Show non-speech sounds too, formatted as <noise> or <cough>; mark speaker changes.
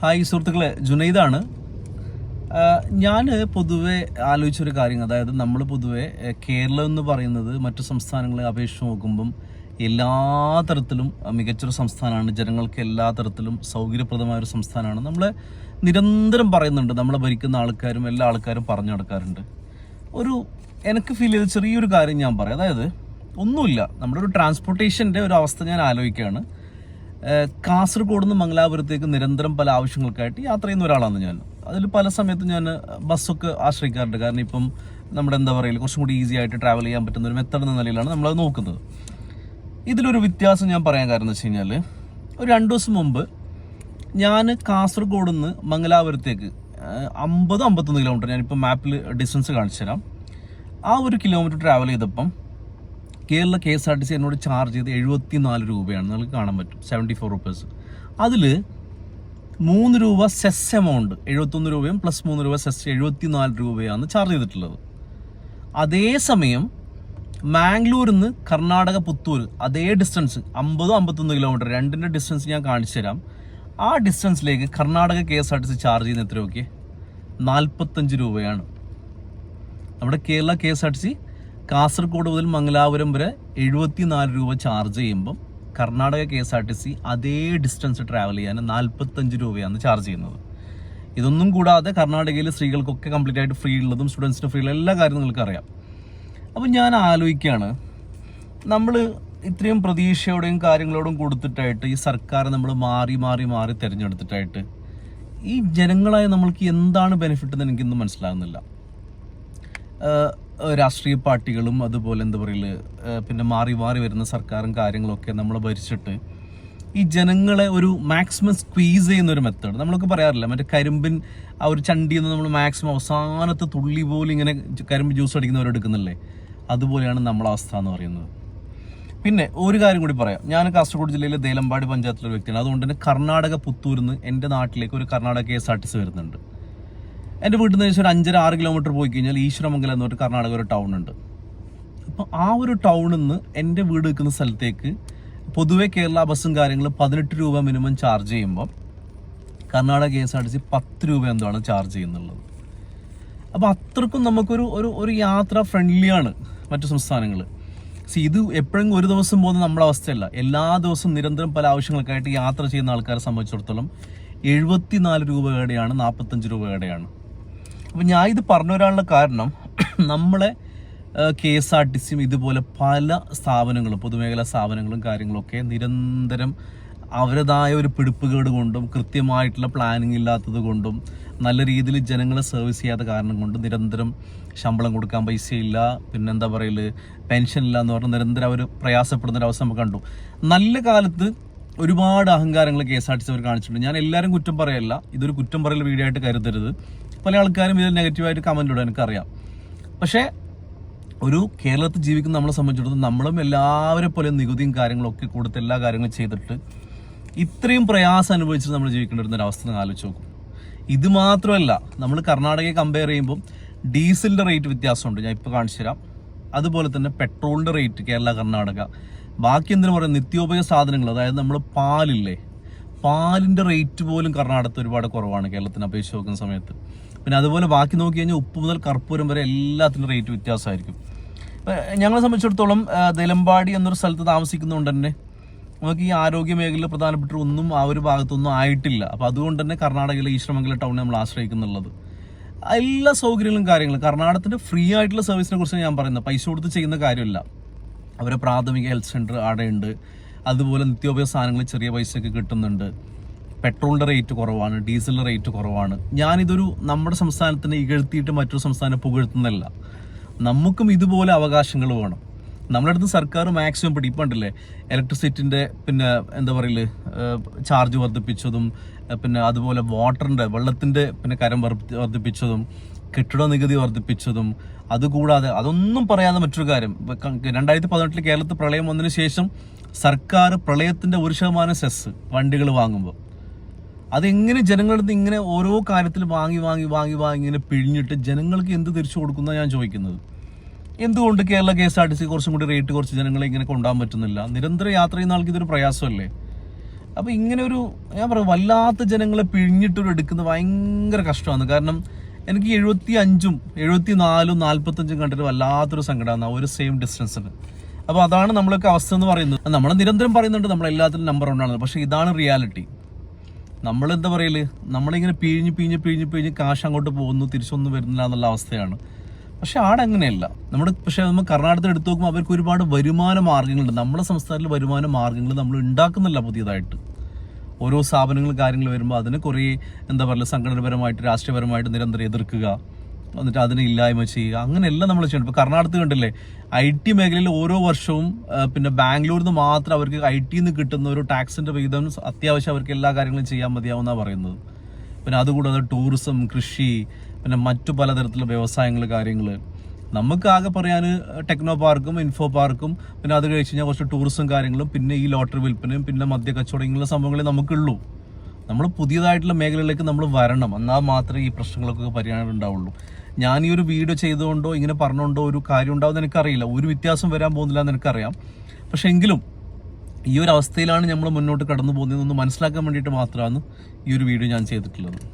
Speaker 1: Hi സുഹൃത്തുക്കളെ ജുനൈദാണ്. ഞാൻ പൊതുവെ ആലോചിച്ചൊരു കാര്യം അതായത് നമ്മൾ പൊതുവെ കേരളം എന്ന് പറയുന്നത് മറ്റു സംസ്ഥാനങ്ങളെ അപേക്ഷിച്ച് നോക്കുമ്പം എല്ലാ തരത്തിലും മികച്ചൊരു സംസ്ഥാനമാണ്. ജനങ്ങൾക്ക് എല്ലാ തരത്തിലും സൗകര്യപ്രദമായ ഒരു സംസ്ഥാനമാണ്. നമ്മൾ നിരന്തരം പറയുന്നുണ്ട് നമ്മളെ ഭരിക്കുന്ന ആൾക്കാരും എല്ലാ ആൾക്കാരും പറഞ്ഞു നടക്കാറുണ്ട്. ഒരു എനിക്ക് ഫീൽ ചെയ്ത ചെറിയൊരു കാര്യം ഞാൻ പറയാം. അതായത് ഒന്നുമില്ല. നമ്മുടെ ഒരു ട്രാൻസ്പോർട്ടേഷന്റെ ഒരു അവസ്ഥ ഞാൻ ആലോചിക്കുകയാണ്. കാസർഗോഡ് നിന്ന് മംഗലാപുരത്തേക്ക് നിരന്തരം പല ആവശ്യങ്ങൾക്കായിട്ട് യാത്ര ചെയ്യുന്ന ഒരാളാണ് ഞാൻ. അതിൽ പല സമയത്തും ഞാൻ ബസ്സൊക്കെ ആശ്രയിക്കാറുണ്ട്. കാരണം ഇപ്പം നമ്മുടെ എന്താ പറയുക കുറച്ചും കൂടി ഈസി ആയിട്ട് ട്രാവൽ ചെയ്യാൻ പറ്റുന്ന ഒരു മെത്തഡ് എന്ന നിലയിലാണ് നമ്മളത് നോക്കുന്നത്. ഇതിലൊരു വ്യത്യാസം ഞാൻ പറയാൻ കാരണം എന്ന് വെച്ച് കഴിഞ്ഞാൽ ഒരു രണ്ട് ദിവസം മുമ്പ് ഞാൻ കാസർഗോഡ് നിന്ന് മംഗലാപുരത്തേക്ക് അമ്പത് അമ്പത്തൊന്ന് കിലോമീറ്റർ ഞാനിപ്പോൾ മാപ്പിൽ ഡിസ്റ്റൻസ് കാണിച്ചു തരാം. ആ ഒരു കിലോമീറ്റർ ട്രാവൽ ചെയ്തപ്പം Kerala K S R T C എന്നോട് ചാർജ് ചെയ്ത് എഴുപത്തി നാല് രൂപയാണ്. നിങ്ങൾക്ക് കാണാൻ പറ്റും. സെവന്റി ഫോർ റുപ്പീസ് അതിൽ മൂന്ന് രൂപ സെസ് എമൗണ്ട് എഴുപത്തൊന്ന് രൂപയും പ്ലസ് മൂന്ന് രൂപ സെസ് എഴുപത്തി നാല് രൂപയാണ് ചാർജ് ചെയ്തിട്ടുള്ളത്. അതേസമയം മാംഗ്ലൂരിൽ നിന്ന് കർണാടക പുത്തൂർ അതേ ഡിസ്റ്റൻസ് അമ്പതോ അമ്പത്തൊന്ന് കിലോമീറ്റർ രണ്ടിന്റെ ഡിസ്റ്റൻസ് ഞാൻ കാണിച്ചു തരാം. ആ ഡിസ്റ്റൻസിലേക്ക് Karnataka K S R T C charge ചെയ്യുന്ന എത്ര നോക്കിയേ? നാൽപ്പത്തഞ്ച് രൂപയാണ്. നമ്മുടെ Kerala K S R T C Kasaragod മുതൽ മംഗലാപുരം വരെ എഴുപത്തിനാല് രൂപ ചാർജ് ചെയ്യുമ്പം Karnataka K S R T C അതേ ഡിസ്റ്റൻസ് ട്രാവൽ ചെയ്യാൻ നാൽപ്പത്തഞ്ച് രൂപയാണ് ചാർജ് ചെയ്യുന്നത്. ഇതൊന്നും കൂടാതെ കർണാടകയിൽ സ്ത്രീകൾക്കൊക്കെ കംപ്ലീറ്റ് ആയിട്ട് ഫ്രീ ഉള്ളതും സ്റ്റുഡൻസിന് ഫ്രീ ഉള്ള എല്ലാ കാര്യവും നിങ്ങൾക്ക് അറിയാം. അപ്പം ഞാൻ ആലോചിക്കുകയാണ് നമ്മൾ ഇത്രയും പ്രതീക്ഷയോടെയും കാര്യങ്ങളോടും കൊടുത്തിട്ടായിട്ട് ഈ സർക്കാർ നമ്മൾ മാറി മാറി മാറി തിരഞ്ഞെടുത്തിട്ടായിട്ട് ഈ ജനങ്ങളായ നമ്മൾക്ക് എന്താണ് ബെനിഫിറ്റ് എന്ന് എനിക്കൊന്നും മനസ്സിലാകുന്നില്ല രാഷ്ട്രീയ പാർട്ടികളും അതുപോലെ എന്താ പറയൽ പിന്നെ മാറി മാറി വരുന്ന സർക്കാരും കാര്യങ്ങളൊക്കെ നമ്മൾ ഭരിച്ചിട്ട് ഈ ജനങ്ങളെ ഒരു മാക്സിമം സ്ക്വീസ് ചെയ്യുന്ന ഒരു മെത്തേഡ് നമ്മളൊക്കെ പറയാറില്ല മറ്റേ കരിമ്പിൻ ആ ഒരു നിന്ന് നമ്മൾ മാക്സിമം അവസാനത്തെ തുള്ളി പോലും ഇങ്ങനെ കരിമ്പ് ജ്യൂസ് അടിക്കുന്നവരെടുക്കുന്നില്ലേ അതുപോലെയാണ് നമ്മളെ അവസ്ഥ എന്ന് പറയുന്നത്. പിന്നെ ഒരു കാര്യം കൂടി പറയാം. ഞാൻ കാസർഗോഡ് ജില്ലയിലെ ദേലമ്പാടി പഞ്ചായത്തിലെ ഒരു വ്യക്തിയാണ്. അതുകൊണ്ട് തന്നെ കർണാടക പുത്തൂരിൽ നിന്ന് എന്റെ നാട്ടിലേക്ക് ഒരു Karnataka K S R T C വരുന്നുണ്ട്. എന്റെ വീട്ടിൽ നിന്ന് ഒരു അഞ്ചര ആറ് കിലോമീറ്റർ പോയി കഴിഞ്ഞാൽ ഈശ്വരമംഗലം എന്ന് പറഞ്ഞിട്ട് കർണാടക ഒരു ടൗൺ ഉണ്ട്. അപ്പോൾ ആ ഒരു ടൗണിൽ നിന്ന് എന്റെ വീട് നിൽക്കുന്ന സ്ഥലത്തേക്ക് പൊതുവെ കേരള ബസ്സും കാര്യങ്ങളും പതിനെട്ട് രൂപ മിനിമം ചാർജ് ചെയ്യുമ്പോൾ Karnataka K S R T C പത്ത് രൂപ എന്താണ് ചാർജ് ചെയ്യുന്നുള്ളത്. അപ്പോൾ അത്രക്കും നമുക്കൊരു ഒരു ഒരു യാത്ര ഫ്രണ്ട്ലിയാണ് മറ്റു സംസ്ഥാനങ്ങൾ സി ഇത് എപ്പോഴും ഒരു ദിവസം പോകുന്ന നമ്മുടെ അവസ്ഥയല്ല. എല്ലാ ദിവസവും നിരന്തരം പല ആവശ്യങ്ങൾക്കായിട്ട് യാത്ര ചെയ്യുന്ന ആൾക്കാരെ സംബന്ധിച്ചിടത്തോളം എഴുപത്തിനാല് രൂപയുടെയാണ് നാൽപ്പത്തഞ്ച് രൂപയുടെയാണ് അപ്പം ഞാൻ ഇത് പറഞ്ഞു വരാനുള്ള കാരണം <clears throat> നമ്മളെ കെ എസ് ആർ ടി സിയും ഇതുപോലെ പല സ്ഥാപനങ്ങളും പൊതുമേഖലാ സ്ഥാപനങ്ങളും കാര്യങ്ങളൊക്കെ നിരന്തരം അവരുടേതായ ഒരു പിടിപ്പുകേട് കൊണ്ടും കൃത്യമായിട്ടുള്ള പ്ലാനിങ് ഇല്ലാത്തത് കൊണ്ടും നല്ല രീതിയിൽ ജനങ്ങളെ സർവീസ് ചെയ്യാത്ത കാരണം കൊണ്ട് നിരന്തരം ശമ്പളം കൊടുക്കാൻ പൈസയില്ല. പിന്നെന്താ പറയൽ പെൻഷൻ ഇല്ല എന്ന് പറഞ്ഞ് നിരന്തരം അവർ പ്രയാസപ്പെടുന്ന ഒരു അവസ്ഥ നമുക്ക് കണ്ടു. നല്ല കാലത്ത് ഒരുപാട് അഹങ്കാരങ്ങൾ K S R T C അവർ കാണിച്ചിട്ടുണ്ട്. ഞാൻ എല്ലാവരും കുറ്റം പറയല്ല. ഇതൊരു കുറ്റം പറയൽ വീഡിയോ ആയിട്ട് കരുതരുത്. പല ആൾക്കാരും ഇതിൽ നെഗറ്റീവായിട്ട് കമന്റ് ഇടും എനിക്കറിയാം പക്ഷേ ഒരു കേരളത്തിൽ ജീവിക്കുന്ന നമ്മളെ സംബന്ധിച്ചിടത്തോളം നമ്മളും എല്ലാവരെ പോലെ നികുതിയും കാര്യങ്ങളൊക്കെ കൊടുത്ത് എല്ലാ കാര്യങ്ങളും ചെയ്തിട്ട് ഇത്രയും പ്രയാസം അനുഭവിച്ചിട്ട് നമ്മൾ ജീവിക്കേണ്ടി വരുന്ന ഒരു അവസ്ഥ ആലോചിച്ച് നോക്കും. ഇത് മാത്രമല്ല നമ്മൾ കർണാടകയെ കമ്പയർ ചെയ്യുമ്പോൾ ഡീസലിന്റെ റേറ്റ് വ്യത്യാസമുണ്ട്. ഞാൻ ഇപ്പോൾ കാണിച്ചു തരാം അതുപോലെ തന്നെ പെട്രോളിന്റെ റേറ്റ് കേരള കർണാടക. ബാക്കി എന്തിനു പറയാം നിത്യോപയോഗ സാധനങ്ങൾ. അതായത് നമ്മൾ പാലില്ലേ? പാലിന്റെ റേറ്റ് പോലും കർണാടകത്തിൽ ഒരുപാട് കുറവാണ് കേരളത്തിന് അപേക്ഷിച്ച് നോക്കുന്ന സമയത്ത്. പിന്നെ അതുപോലെ ബാക്കി നോക്കി കഴിഞ്ഞാൽ ഉപ്പ് മുതൽ കർപ്പൂരം വരെ എല്ലാത്തിനും റേറ്റ് വ്യത്യാസമായിരിക്കും. ഞങ്ങളെ സംബന്ധിച്ചിടത്തോളം ദിലമ്പാടി എന്നൊരു സ്ഥലത്ത് താമസിക്കുന്നതുകൊണ്ട് തന്നെ നമുക്ക് ഈ ആരോഗ്യ മേഖലയിൽ പ്രധാനപ്പെട്ട ഒന്നും ആ ഒരു ഭാഗത്തൊന്നും ആയിട്ടില്ല. അപ്പോൾ അതുകൊണ്ട് തന്നെ കർണാടകയിലെ ഈശ്വരമംഗല ടൗണിനെ നമ്മൾ ആശ്രയിക്കുന്നുള്ളത്. എല്ലാ സൗകര്യങ്ങളും കാര്യങ്ങളും. കർണാടകത്തിന്റെ ഫ്രീ ആയിട്ടുള്ള സർവീസിനെ കുറിച്ച് ഞാൻ പറയുന്നത്. പൈസ കൊടുത്ത് ചെയ്യുന്ന കാര്യമല്ല. അവരെ പ്രാഥമിക ഹെൽത്ത് സെന്റർ അവിടെയുണ്ട് അതുപോലെ നിത്യോപയോഗ സാധനങ്ങൾ ചെറിയ പൈസയൊക്കെ കിട്ടുന്നുണ്ട്. പെട്രോളിന്റെ റേറ്റ് കുറവാണ് ഡീസലിന്റെ റേറ്റ് കുറവാണ്. ഞാനിതൊരു നമ്മുടെ സംസ്ഥാനത്തിനെ ഇകഴ്ത്തിയിട്ട് മറ്റൊരു സംസ്ഥാനം പുകഴ്ത്തുന്നല്ല നമുക്കും ഇതുപോലെ അവകാശങ്ങൾ വേണം. നമ്മുടെ അടുത്ത് സർക്കാർ മാക്സിമം പിടിപ്പണ്ടല്ലേ ഇലക്ട്രിസിറ്റിന്റെ പിന്നെ എന്താ പറയൽ? ചാർജ് വർദ്ധിപ്പിച്ചതും പിന്നെ അതുപോലെ വാട്ടറിന്റെ വെള്ളത്തിന്റെ പിന്നെ കരം വർദ്ധിപ്പിച്ചതും കെട്ടിട നികുതി വർദ്ധിപ്പിച്ചതും അതുകൂടാതെ അതൊന്നും പറയാതെ മറ്റൊരു കാര്യം. രണ്ടായിരത്തി പതിനെട്ടിൽ കേരളത്തിൽ പ്രളയം വന്നതിന് ശേഷം സർക്കാർ പ്രളയത്തിന്റെ ഒരു ശതമാനം സെസ് വണ്ടികൾ വാങ്ങുമ്പോൾ അതെങ്ങനെ ജനങ്ങളുടെ ഇങ്ങനെ ഓരോ കാര്യത്തിൽ വാങ്ങി വാങ്ങി വാങ്ങി വാങ്ങി ഇങ്ങനെ പിഴിഞ്ഞിട്ട് ജനങ്ങൾക്ക് എന്ത് തിരിച്ചു കൊടുക്കുന്ന ഞാൻ ചോദിക്കുന്നത്? എന്തുകൊണ്ട് Kerala K S R T C കുറച്ചും കൂടി റേറ്റ് കുറച്ച് ജനങ്ങളെ ഇങ്ങനെ കൊണ്ടുപോകാൻ പറ്റുന്നില്ല? നിരന്തര യാത്ര ചെയ്യുന്ന ആൾക്ക് ഇതൊരു പ്രയാസമല്ലേ? അപ്പോൾ ഇങ്ങനെ ഒരു ഞാൻ പറയാം വല്ലാത്ത ജനങ്ങളെ പിഴിഞ്ഞിട്ടൊരു എടുക്കുന്നത് ഭയങ്കര കഷ്ടമാണ്. കാരണം എനിക്ക് എഴുപത്തി അഞ്ചും എഴുപത്തി നാലും നാൽപ്പത്തഞ്ചും കണ്ടിട്ട് വല്ലാത്തൊരു സങ്കടമാണ് ഒരു സെയിം ഡിസ്റ്റൻസിന് അപ്പോൾ അതാണ് നമ്മളൊക്കെ അവസ്ഥ എന്ന് പറയുന്നത്. നമ്മൾ നിരന്തരം പറയുന്നുണ്ട് നമ്മൾ എല്ലാത്തിലും നമ്പർ ഉണ്ടാകുന്നത് പക്ഷേ ഇതാണ് റിയാലിറ്റി നമ്മൾ എന്താ പറയൽ? നമ്മളിങ്ങനെ പിഴിഞ്ഞ് പിഴിഞ്ഞ് പിഴിഞ്ഞ് പിഴിഞ്ഞ് കാശ് അങ്ങോട്ട് പോകുന്നു തിരിച്ചൊന്നും വരുന്നില്ല എന്നുള്ള അവസ്ഥയാണ്. പക്ഷേ ആടെ അങ്ങനെയല്ല. നമ്മുടെ പക്ഷെ നമ്മൾ കർണാടകത്തിൽ എടുത്തു നോക്കുമ്പോൾ അവർക്ക് ഒരുപാട് വരുമാന മാർഗങ്ങളുണ്ട്. നമ്മുടെ സംസ്ഥാനത്തിൽ വരുമാന മാർഗങ്ങൾ നമ്മൾ ഉണ്ടാക്കുന്നില്ല പുതിയതായിട്ട്. ഓരോ സ്ഥാപനങ്ങൾ കാര്യങ്ങൾ വരുമ്പോൾ അതിന് കുറേ എന്താ പറയുക സംഘടനപരമായിട്ട് രാഷ്ട്രീയപരമായിട്ട് നിരന്തരം എതിർക്കുക എന്നിട്ട് അതിനെ ഇല്ലായ്മ ചെയ്യുക അങ്ങനെയല്ല നമ്മൾ ചെയ്യണം. ഇപ്പോൾ കർണാടകത്തിൽ കണ്ടില്ലേ ഐ ടി മേഖലയിൽ ഓരോ വർഷവും പിന്നെ ബാംഗ്ലൂരിൽ നിന്ന് മാത്രം അവർക്ക് ഐ ടിയിൽ നിന്ന് കിട്ടുന്ന ഒരു ടാക്സിന്റെ വിഹിതം അത്യാവശ്യം അവർക്ക് എല്ലാ കാര്യങ്ങളും ചെയ്യാൻ മതിയാവുന്നതാണ് പറയുന്നത്. പിന്നെ അതുകൂടാതെ ടൂറിസം കൃഷി പിന്നെ മറ്റു പലതരത്തിലുള്ള വ്യവസായങ്ങൾ കാര്യങ്ങൾ. നമുക്ക് ആകെ പറയാൻ ടെക്നോ പാർക്കും ഇൻഫോ പാർക്കും പിന്നെ അത് കഴിച്ച് കഴിഞ്ഞാൽ കുറച്ച് ടൂറിസം കാര്യങ്ങളും പിന്നെ ഈ ലോട്ടറി വിൽപ്പനയും പിന്നെ മദ്യ കച്ചവടം ഇങ്ങനെയുള്ള സംഭവങ്ങളെ നമുക്കുള്ളൂ. നമ്മൾ പുതിയതായിട്ടുള്ള മേഖലകളിലേക്ക് നമ്മൾ വരണം. എന്നാൽ മാത്രമേ ഈ പ്രശ്നങ്ങളൊക്കെ പരിഹാരം ഉണ്ടാവുള്ളൂ. ഞാൻ ഈ ഒരു വീഡിയോ ചെയ്തുകൊണ്ടോ ഇങ്ങനെ പറഞ്ഞുകൊണ്ടോ ഒരു കാര്യം ഉണ്ടാവും എനിക്കറിയില്ല. ഒരു വ്യത്യാസം വരാൻ പോകുന്നില്ല എന്ന് എനിക്കറിയാം. പക്ഷേ എങ്കിലും ഈ ഒരു അവസ്ഥയിലാണ് നമ്മൾ മുന്നോട്ട് കടന്നു പോകുന്നതെന്ന് മനസ്സിലാക്കാൻ വേണ്ടിയിട്ട് മാത്രമാണ് ഈ ഒരു വീഡിയോ ഞാൻ ചെയ്തിട്ടുള്ളത്.